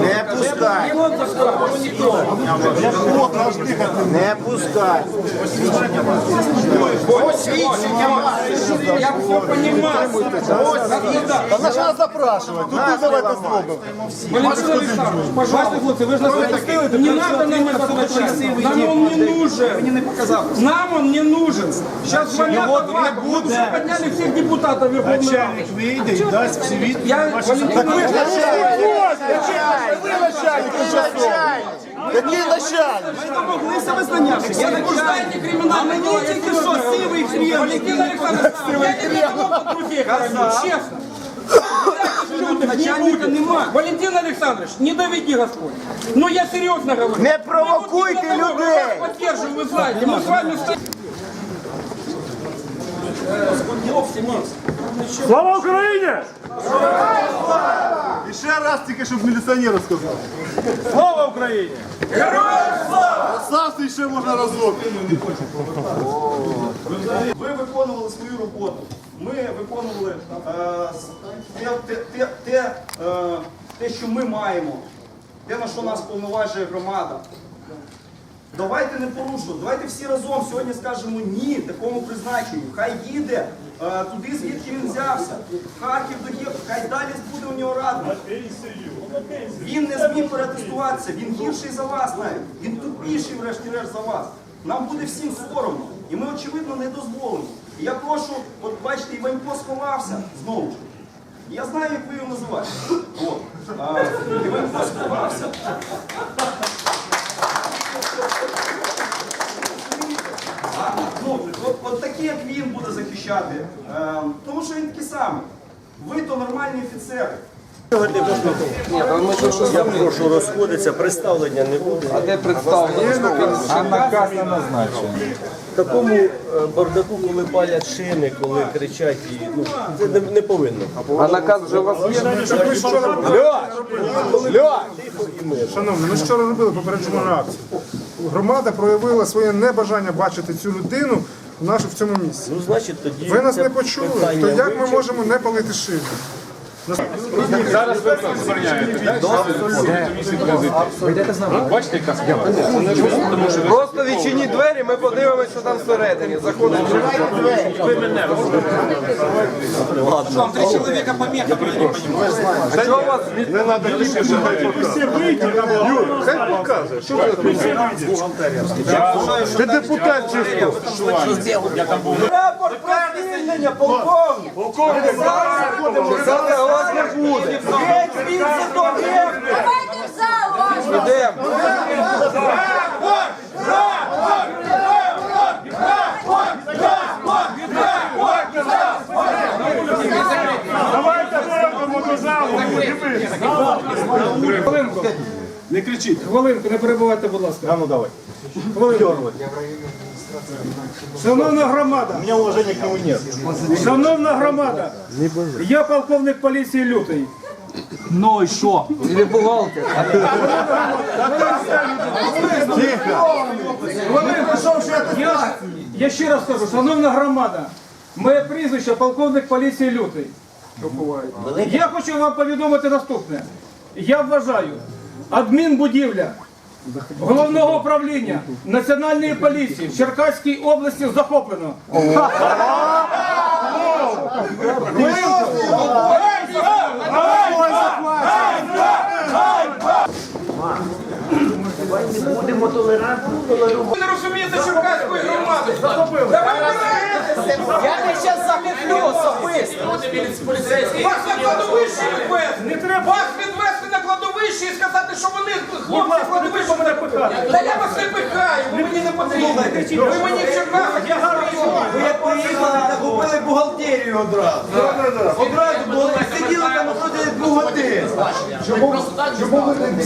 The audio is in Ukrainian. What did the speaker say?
Не пускай. Не пускай. Посвідчення. Я все понимаю. Та за що нас запрашувати? Тут ви давайте зробимо. Валентин Александрович, пожалуйста, хлопці, ви ж нас не пустили, не надо нам этот начальник. Нам он не нужен. Нам он не нужен. Сейчас звонят отвагу. Мы уже подняли всех депутатов Верховной Рады. вийде і дасть всі відповіді. Я, Валентин Александрович, Ви начальник участковий. Який начальник? Ми домоглися визнання. Я не кождайте кримінал. А мені тільки що сивий хрін. Валентин Александрович, я не готов по. Начальника нема. Валентин Александрович, не доведи Господь. Ну я серьезно говорю. Не провокуйте Я людей. вас Поддерживаю, вы знаете. Мы с вами стоим. Слава Україні! І ще раз тільки, щоб міліціонеру сказав. Слава Україні! Героям слава! Савці ще можна разок. Ви виконували свою роботу. Ми виконували е, те, те, те, е, те, що ми маємо, те, на що нас повноважує громада. Давайте не порушувати, давайте всі разом сьогодні скажемо ні такому призначенню. Хай їде е, туди, звідки він взявся. Харків до Єв, хай далі буде у нього рада. Він не зміг перетестуватися, він гірший за вас навіть. Він тупіший, врешті-решт, за вас. Нам буде всім соромно. І ми, очевидно, не дозволимо. І я прошу, от бачите, Іванько сховався знову ж. Я знаю, як ви його називаєте. От. Іванько сховався. А, ну, от, от такий, як він буде захищати. Е, тому що він такий самий. Ви то нормальні офіцери. Я прошу розходитися, представлення не буде. А де представлення? Ще наказ не назначений. В такому е, бардаку, коли палять шини, коли кричать, і, ну, це не, не повинно. А наказ вже у вас є? Шановні, ми вчора робили попереджену реакцію. Громада проявила своє небажання бачити цю людину в нашу в цьому місці. Ну, значить, тоді Ви нас це не почули, питання то як ми можемо не палити шини? Просто відчиніть двері, ми подивимося, що там всередині. Заходимо. Там три человека помеха. А чого у вас Не треба тільки, хай показує. Юр, хай показує. Що ви Ти депутат чи хто? Рапорт про звільнення, полковник. Завтра вас не буде. Геть звідси до геть. Давайте в зал, Вася. Йдемо. Давайте виходимо до залу. Хвилинку. Не кричіть. Хвилинку, не перебувайте, будь ласка. А ну давай. Хвилинку. Шановна громада, У меня уважения к нему нет. шановна громада, я полковник поліції Лютий. Или бухгалтер. Я, я ще раз кажу, шановна громада, моє прізвище полковник поліції Лютий. Я хочу вам повідомити наступне. Я вважаю, адмінбудівля головного управління Національної поліції в Черкаській області захоплено. Ви не розумієте черкаської громади. Я не зараз захоплю особисто. Вас на кладовище відвезти. Не треба. Вас відвезти і сказати, що вони хлопці кладовище мене пихають. Та я вас не пихаю, ви мені не потрібні. Ви мені в Черкасах, я. Ви як приїхали, так купили бухгалтерію одразу. Одразу, бо сиділи там проти двох годин. Чому ви не